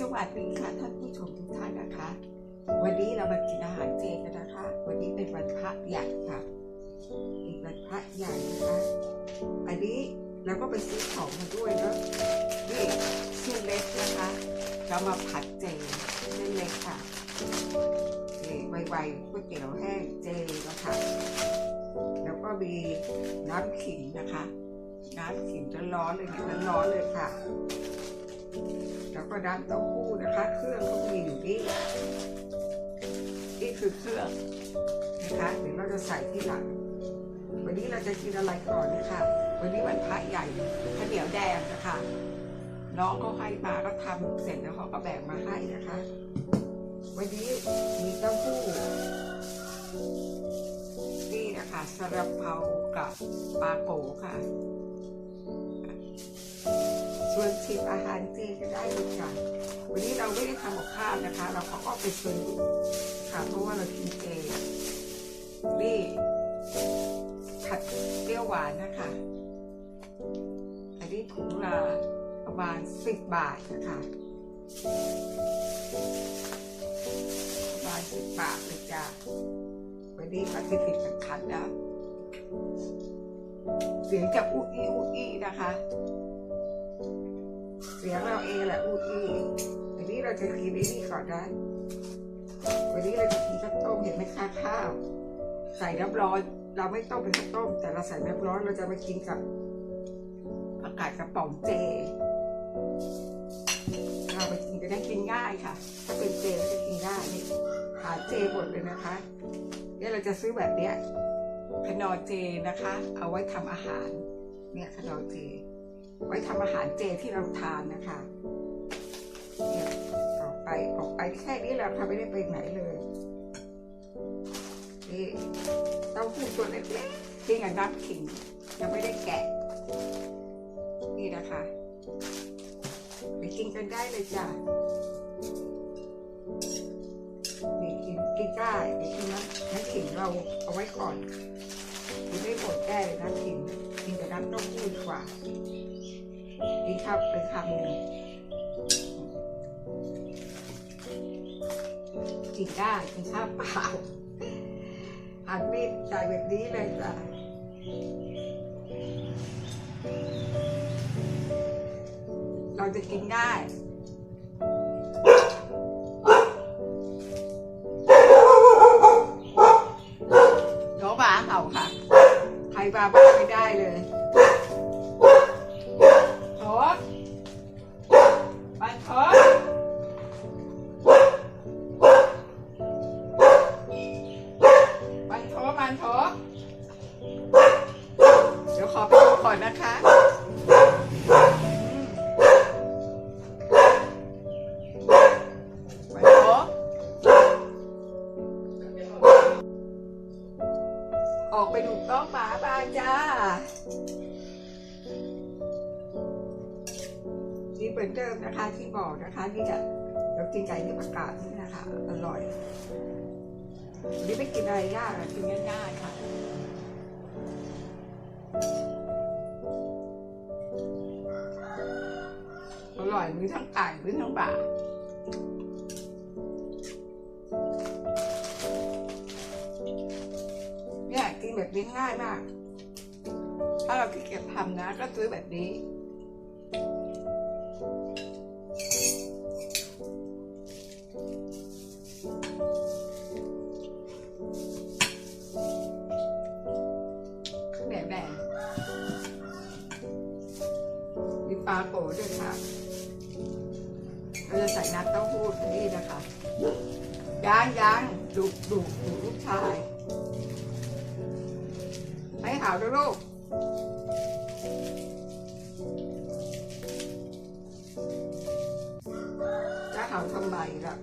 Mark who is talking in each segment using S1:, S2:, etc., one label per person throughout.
S1: สวัสดีค่ะท่านผู้ชมทุกท่านนะคะ วันนี้เรามากินอาหารเจกันนะคะ วันนี้เป็นวันพระใหญ่ค่ะเป็นวันพระใหญ่นะคะอันนี้เราก็ไปซื้อของมาด้วยเนาะนี่เส้นเล็กนะคะ เรามาผัดเจเส้นเล็กค่ะนี่ไวๆก๋วยเตี๋ยวแห้งเจนะคะแล้วก็มีน้ำขิงนะคะ น้ำขิงร้อนๆเลยเนี่ยร้อนๆเลยค่ะ แล้วก็น้ำเต้าหู้นะคะ เครื่องก็มีอยู่นี่นี่คือเครื่องนะคะเดี๋ยวเราจะใส่ที่หลัง วันนี้เราจะกินอะไรก่อนนะคะ วันนี้วันพระใหญ่ข้าวเหนียวแดงนะคะน้องเขาให้มาก็ทำเสร็จแล้วเขาก็แบ่งมาให้นะคะ วันนี้มีเต้าหู้นี่นะคะสลับเปากับปลาโกค่ะ ชวนชิมอาหารเจก็ได้เลยค่ะ วันนี้เราไม่ได้ทำกับข้าวนะคะ เราก็ไปซื้อค่ะเพราะว่าเรากินเจนี่ผัดเปรี้ยวหวานนะคะอันนี้ถุงละประมาณสิบบาทนะคะประมาณสิบบาทเลยจ้ะวันนี้ก็ติดติดๆขัดๆนะเสียงจะอุ้ยอุ้ยนะคะ สียงเราเองแหละอูอีวันนี้เราจะกินไอ้นี่ก่อนนะวันนี้เราจะกินข้าวต้มเห็นไหมคะข้าว ใส่น้ำร้อน เราไม่ต้มเป็นข้าวต้ม แต่เราใส่น้ำร้อนเราจะมากินกับผักกาดกระป๋องเจ เราไปกินจะได้กินง่ายค่ะ ถ้าเป็นเจเราจะกินง่ายนี่หาเจหมดเลยนะคะเนี่ยเราจะซื้อแบบเนี้ยขนอเจนะคะ เอาไว้ทำอาหาร เนี่ยขนอเจ ไว้ทำอาหารเจที่เราทานนะคะเนี่ยออกไปออกไปแค่นี้เราทำไม่ได้ไปไหนเลยนี่เต้าหู้ตัวเล็กๆที่กับน้ำขิงยังไม่ได้แกะ นี่นะคะไปกินกันได้เลยจ้ะนี่กินกินได้ไปกินน้ำน้ำขิงเราเอาไว้ก่อนกินได้หมดได้เลยน้ำขิงกินกับน้ำเต้าหู้ดีกว่า กินข้าวไปคำหนึ่งกินได้กินข้าวเปล่าหันมีดใส่แบบนี้เลยจ้ะเราจะกินได้น้องหมาเห่าค่ะ ใครมาบ้านไม่ได้เลย ไปดูน้องหมาบ้านจ้า นี่เหมือนเดิมนะคะที่บอกนะคะ นี่จะเรากินไก่ที่ประกาศนี่นะคะ อร่อยนี่ไม่กินอะไรยากกินง่ายๆค่ะอร่อยมีทั้งไก่มีทั้งปลา แบบนี้ง่ายมาก ถ้าเราขี้เกียจทำนะ ก็ซื้อแบบนี้ข้าวเหนียวแดงมีปลาโปด้วยค่ะ เราจะใส่น้ำเต้าหู้ตรงนี้นะคะยางยางดูดูดูลูกชาย ให้หาวด้วยลูกจะหาทำไมล่ะ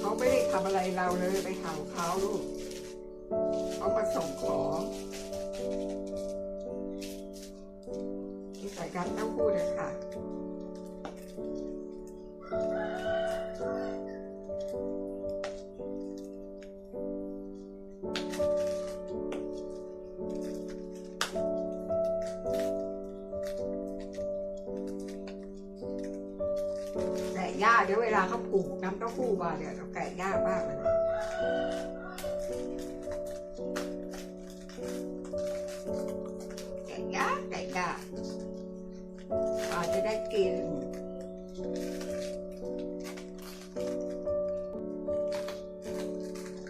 S1: เขาไม่ได้ทำอะไรเราเลยไปเห่าเขาลูกเขามาส่งของที่ใส่กันเต้าหู้เลยค่ะ แกะยาเดี๋ยวเวลาเขาผูกน้ำเต้าหู้มาเนี่ยเราแกะยามากเลยแกะยาแกะยากกว่าจะได้กิน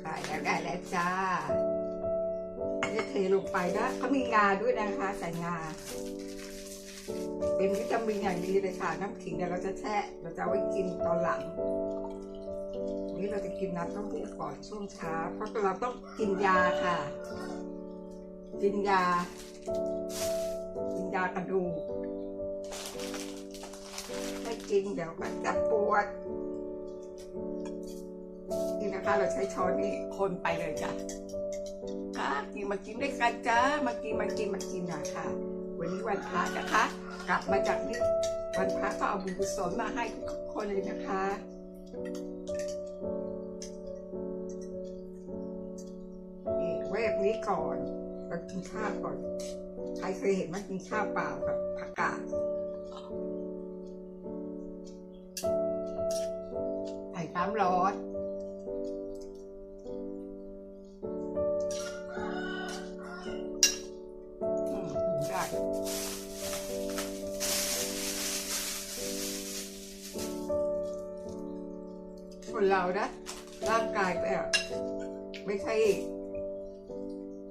S1: ได้แล้วได้แล้วจ้าจะเทลงไปนะเขามีงาด้วยนะคะใส่งา เป็นวิตามินอย่างดีเลยค่ะ น้ำขิงเดี๋ยวเราจะแช่ เราจะเอาไว้กินตอนหลัง วันนี้เราจะกินน้ำต้าหู้ก่อนช่วงเช้า เพราะเราต้องกินยาค่ะ กินยา กินยากระดูกไม่กินเดี๋ยวมันจะปวด นี่นะคะเราใช้ช้อนนี่คนไปเลยจ้ะค่ะกินมากินด้วยกันจ้า มากินมากินมากินนะค่ะ วันนี้วันพระนะคะ กลับมาจากนี่วันพระก็เอาบุญกุศลมาให้ทุกคนเลยนะคะนี่เวฟนี้ก่อนเรากินข้าวก่อน ใครเคยเห็นว่ากินข้าวเปล่ากับผักกาดใส่น้ำร้อน เรานะร่างกายแบบไม่ใช่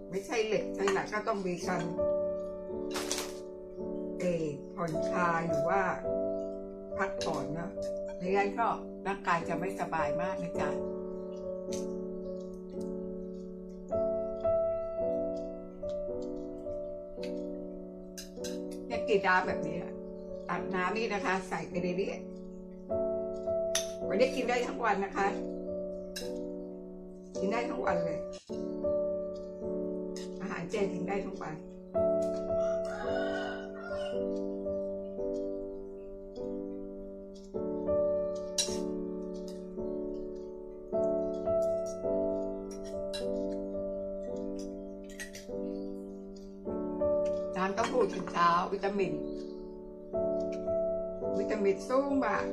S1: ไม่ใช่เหล็กใช่หลักก็ต้องมีการเอผ่อนคลายหรือว่า พักผ่อนนะไม่งั้นก็ร่างกายจะไม่สบายมากนะจ๊ะเนี่ยกีดน้ำแบบนี้อะตักน้ำนี่นะคะ ใส่ไปในนี้ วันนี้กินได้ทั้งวันนะคะ กินได้ทั้งวันเลย อาหารเจกินได้ทั้งวันน้ำเต้าหู้ถึงเช้าวิตามิน วิตามินสูงมาก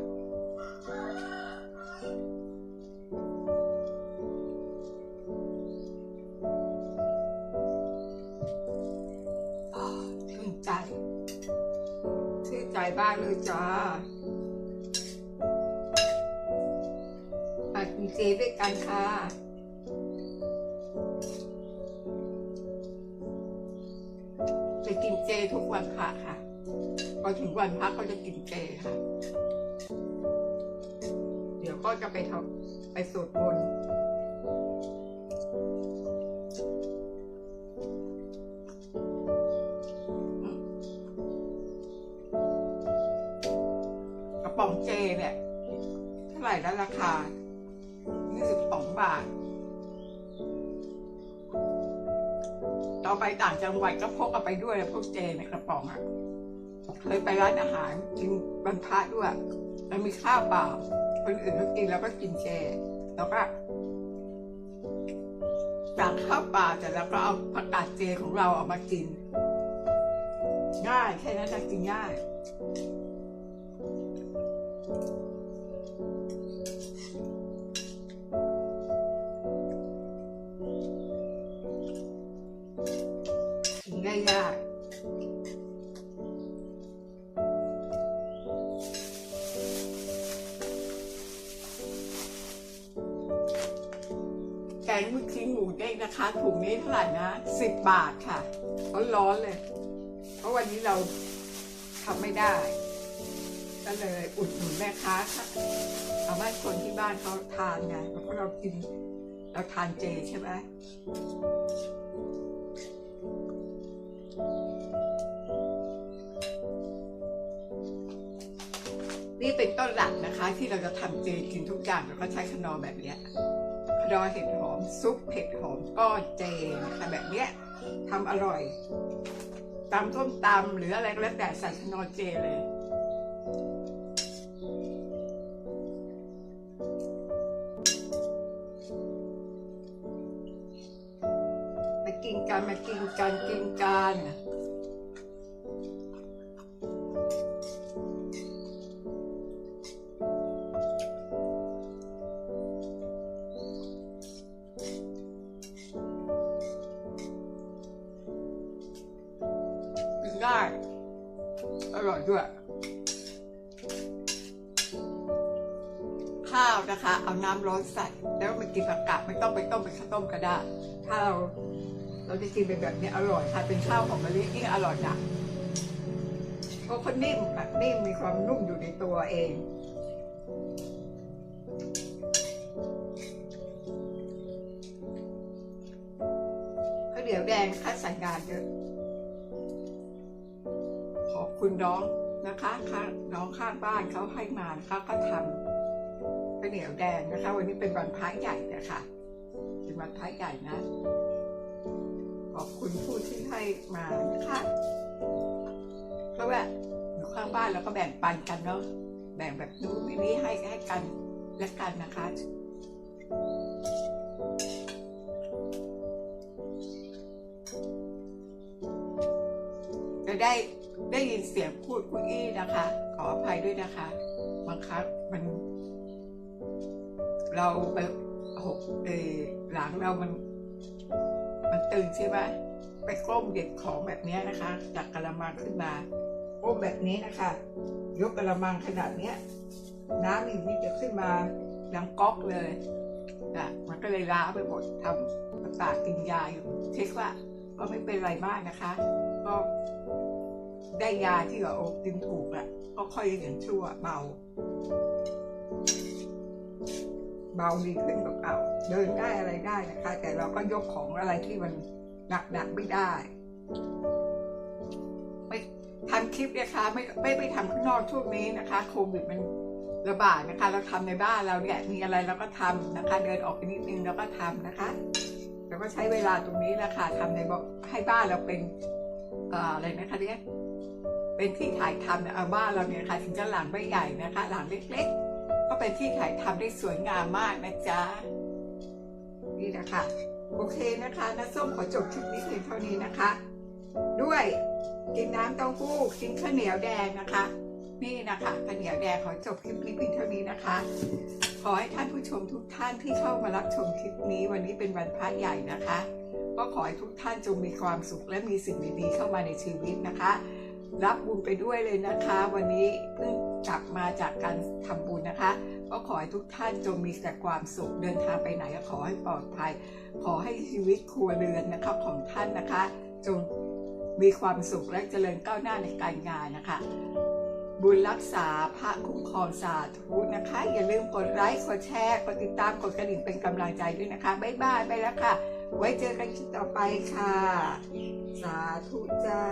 S1: ชื่นใจ ชื่นใจบ้างเลยจ้ามากินเจด้วยกันค่ะจะกินเจทุกวันพระค่ะ พอถึงวันพระก็จะกินเจค่ะ ก็จะไปทำไปสวดมนต์กระป๋องเจเนี่ยเท่าไหร่แล้วราคา22บาท ต่อไปต่างจังหวัดก็พกเอาไปด้วยพวกเจในกระป๋องอะเคยไปร้านอาหารกินบรรพะด้วย แล้วมีข้าวเปล่า คนอื่นก็กินแล้วก็กินเจแล้วก็จากข้าวปล่าแต่แล้วก็เอาผักกาดเจของเราเอามากิน ง่ายแค่นั้นนะกินง่าย นะคะถุงนี้เท่าไหร่นะสิบบาทค่ะร้อนๆเลย เพราะวันนี้เราทำไม่ได้ ก็เลยอุดหนุนแม่ค้าค่ะเอาไว้คนที่บ้านเขาทานไงเพราะเรากินเราทานเจใช่ไหมนี่เป็นต้นหลักนะคะ ที่เราจะทำเจกินทุกอย่างเราก็ใช้ขนอแบบเนี้ยขนอเห็ดหอม ซุปเผ็ดหอมก้อนเจนะคะแบบเนี้ยทำอร่อยตำส้มตำหรืออะไรก็แล้วแต่ใส่นอเจเลยมากินกันมากินกันกินกัน ง่ายอร่อยด้วย ข้าวนะคะ เอาน้ำร้อนใส่ แล้วมากินผักกาดไม่ต้องไปต้มเป็นข้าวต้มก็ได้ ถ้าเราเราจะกินเป็นแบบนี้อร่อยค่ะเป็นข้าวของมะลิยิ่งอร่อยนะเพราะเขานิ่มอะนิ่มมีความนุ่มอยู่ในตัวเองข้าวเหนียวแดงคัดสายงานเยอะขอบ คุณน้องนะคะน้องข้างบ้านเขาให้มานะคะก็ทำข้าวเหนียวแดงนะคะ วันนี้เป็นวันพระใหญ่นะคะเป็นวันพระใหญ่นะ ขอบคุณผู้ที่ให้มานะคะเพราะว่าอยู่ข้างบ้านเราก็แบ่งปันกันเนาะแบ่งแบบนู้นแบบนี้ให้ให้กันและกันนะคะจะได้ ได้ยินเสียงพูดคุยอี้นะคะ ขออภัยด้วยนะคะ บางครั้งมัน เราไปหกเอหลังเรามัน มันตื่นใช่ไหมไปก้มเด็ดของแบบนี้นะคะ จากกระมังขึ้นมาก้มแบบนี้นะคะ ยกกระมังขนาดเนี้ย น้ำอีกนิดจะขึ้นมาดังก๊อกเลยอะมันก็เลยล้าไปหมดทำประสาทกินยาอยู่เช็คว่าก็ไม่เป็นไรมากนะคะ ก็ ได้ยาที่เรากินถูกอะก็ค่อยอย่างชั่วเบา เบาดีขึ้นกว่าเก่าเดินได้อะไรได้นะคะ แต่เราก็ยกของอะไรที่มันหนักๆไม่ได้ไม่ทำคลิปนี่ยคะไม่ไม่ไปทำข้างนอกช่วงนี้นะคะโควิดมันระบาดนะคะ เราทำในบ้านเราเนี่ยมีอะไรเราก็ทำนะคะ เดินออกไปนิดนึงเราก็ทำนะคะแล้วก็ใช้เวลาตรงนี้แหละค่ะทำในบให้บ้านเราเป็นเอ่ออะไรนะคะเนี่ย เป็นที่ถ่ายทำเนี่ยเอาบ้านเราเนี่ยค่ะถึงจะหลังไม่ใหญ่นะคะ หลังเล็กๆ ก็เป็นที่ถ่ายทำได้สวยงามมากนะจ๊ะนี่นะคะโอเคนะคะน้าส้มขอจบคลิปนี้เพียงเท่านี้นะคะ ด้วยกินน้ำเต้าหู้กินข้าวเหนียวแดงนะคะ นี่นะคะข้าวเหนียวแดงขอจบคลิปนี้เพียงเท่านี้นะคะ ขอให้ท่านผู้ชมทุกท่านที่เข้ามารับชมคลิปนี้วันนี้เป็นวันพระใหญ่นะคะ ก็ขอให้ทุกท่านจงมีความสุขและมีสิ่งดีๆเข้ามาในชีวิตนะคะ รับบุญไปด้วยเลยนะคะ วันนี้เพิ่งกลับมาจากการทำบุญนะคะ ก็ขอให้ทุกท่านจงมีแต่ความสุขเดินทางไปไหนก็ขอให้ปลอดภัย ขอให้ชีวิตครัวเรือนนะคะของท่านนะคะ จงมีความสุขและเจริญก้าวหน้าในการงานนะคะ บุญรักษาพระคุ้มครองสาธุนะคะ อย่าลืมกดไลค์กดแชร์กดติดตามกดกระดิ่งเป็นกำลังใจด้วยนะคะบ๊ายบายไปแล้วค่ะ ไว้เจอกันคลิปต่อไปค่ะ สาธุจ้า